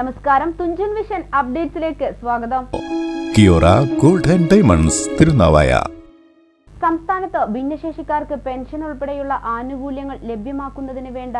നമസ്കാരം തുഞ്ചൻ വിഷൻ അപ്ഡേറ്റ്സിലേക്ക് സ്വാഗതം. Kiora gold and diamonds Thirunavaya. സംസ്ഥാനത്ത് ഭിന്നശേഷിക്കാർക്ക് പെൻഷൻ ഉൾപ്പെടെയുള്ള ആനുകൂല്യങ്ങൾ ലഭ്യമാക്കുന്നതിന് വേണ്ട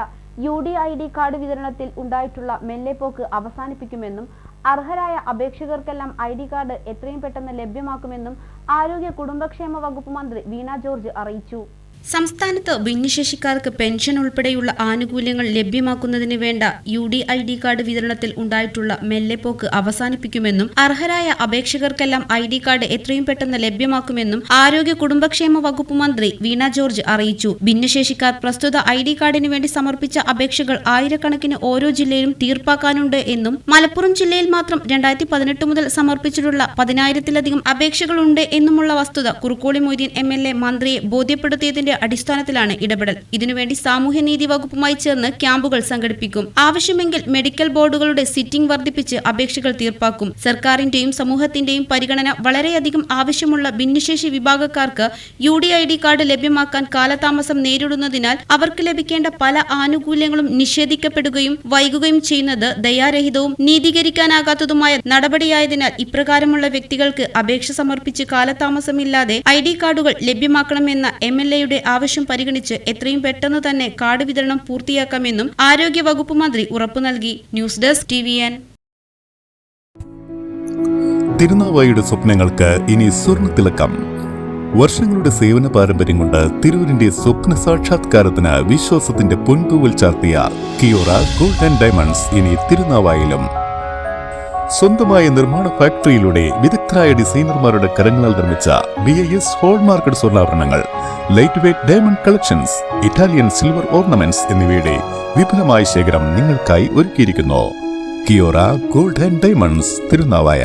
U D I D card വിതരണത്തിൽ ഉണ്ടായിട്ടുള്ള മെല്ലെപ്പോക്ക് അവസാനിപ്പിക്കുമെന്നും അർഹരായ അപേക്ഷകർക്കെല്ലാം ഐ ഡി കാർഡ് എത്രയും പെട്ടെന്ന് ലഭ്യമാക്കുമെന്നും ആരോഗ്യ കുടുംബക്ഷേമ വകുപ്പ് മന്ത്രി വീണ ജോർജ് അറിയിച്ചു. സംസ്ഥാനത്ത് ഭിന്നശേഷിക്കാർക്ക് പെൻഷൻ ഉൾപ്പെടെയുള്ള ആനുകൂല്യങ്ങൾ ലഭ്യമാക്കുന്നതിന് വേണ്ട U D I D card വിതരണത്തിൽ ഉണ്ടായിട്ടുള്ള മെല്ലെപ്പോക്ക് അവസാനിപ്പിക്കുമെന്നും അർഹരായ അപേക്ഷകർക്കെല്ലാം ഐ ഡി കാർഡ് എത്രയും പെട്ടെന്ന് ലഭ്യമാക്കുമെന്നും ആരോഗ്യ കുടുംബക്ഷേമ വകുപ്പ് മന്ത്രി വീണ ജോർജ് അറിയിച്ചു. ഭിന്നശേഷിക്കാർ പ്രസ്തുത ഐ ഡി കാർഡിന് വേണ്ടി സമർപ്പിച്ച അപേക്ഷകൾ ആയിരക്കണക്കിന് ഓരോ ജില്ലയിലും തീർപ്പാക്കാനുണ്ട് എന്നും മലപ്പുറം ജില്ലയിൽ മാത്രം രണ്ടായിരത്തി പതിനെട്ട് മുതൽ സമർപ്പിച്ചിട്ടുള്ള പതിനായിരത്തിലധികം അപേക്ഷകളുണ്ട് എന്നുമുള്ള വസ്തുത Kurukkoli Moideen M L A മന്ത്രിയെ ബോധ്യപ്പെടുത്തിയതിന്റെ അടിസ്ഥാനത്തിലാണ് ഇടപെടൽ. ഇതിനുവേണ്ടി സാമൂഹ്യനീതി വകുപ്പുമായി ചേർന്ന് ക്യാമ്പുകൾ സംഘടിപ്പിക്കും. ആവശ്യമെങ്കിൽ മെഡിക്കൽ ബോർഡുകളുടെ സിറ്റിംഗ് വർദ്ധിപ്പിച്ച് അപേക്ഷകൾ തീർപ്പാക്കും. സർക്കാരിന്റെയും സമൂഹത്തിന്റെയും പരിഗണന വളരെയധികം ആവശ്യമുള്ള ഭിന്നശേഷി വിഭാഗക്കാർക്ക് U D I D card ലഭ്യമാക്കാൻ കാലതാമസം നേരിടുന്നതിനാൽ അവർക്ക് ലഭിക്കേണ്ട പല ആനുകൂല്യങ്ങളും നിഷേധിക്കപ്പെടുകയും വൈകുകയും ചെയ്യുന്നത് ദയാരഹിതവും നീതീകരിക്കാനാകാത്തതുമായ നടപടിയായതിനാൽ ഇപ്രകാരമുള്ള വ്യക്തികൾക്ക് അപേക്ഷ സമർപ്പിച്ച് കാലതാമസമില്ലാതെ ഐ ഡി കാർഡുകൾ ലഭ്യമാക്കണമെന്ന എം എൽ എയുടെ ആവശ്യം പരിഗണിച്ച് എത്രയും പെട്ടെന്ന് തന്നെ കാർഡ് വിതരണം പൂർത്തിയാക്കാമെന്നും ആരോഗ്യ വകുപ്പ് മന്ത്രി ഉറപ്പു നൽകി. News desk T V N തിരുനാവായയുടെ സ്വപ്നങ്ങൾക്ക് ഇനി സ്വർണ തിളക്കം. വർഷങ്ങളുടെ സേവന പാരമ്പര്യം കൊണ്ട് തിരൂരിന്റെ സ്വപ്ന സാക്ഷാത്കാരത്തിന് വിശ്വാസത്തിന്റെ പൊൻതൂവൽ ചാർത്തിയ കിയോറ ഗോൾഡ് ആൻഡ് ഡയമണ്ട്സ് ഇനി തിരുനാവായിലും സ്വന്തമായ നിർമ്മാണ ഫാക്ടറിയിലൂടെ വിദഗ്ധരായ ഡിസൈനർമാരുടെ കരങ്ങളാൽ നിർമ്മിച്ച B I S hallmarked സ്വർണാഭരണങ്ങൾ light weight diamond collections Italian silver ornaments എന്നിവയുടെ വിപുലമായ ശേഖരം നിങ്ങൾക്കായി ഒരുക്കിയിരിക്കുന്നു. Kiora gold and diamonds Thirunavaya.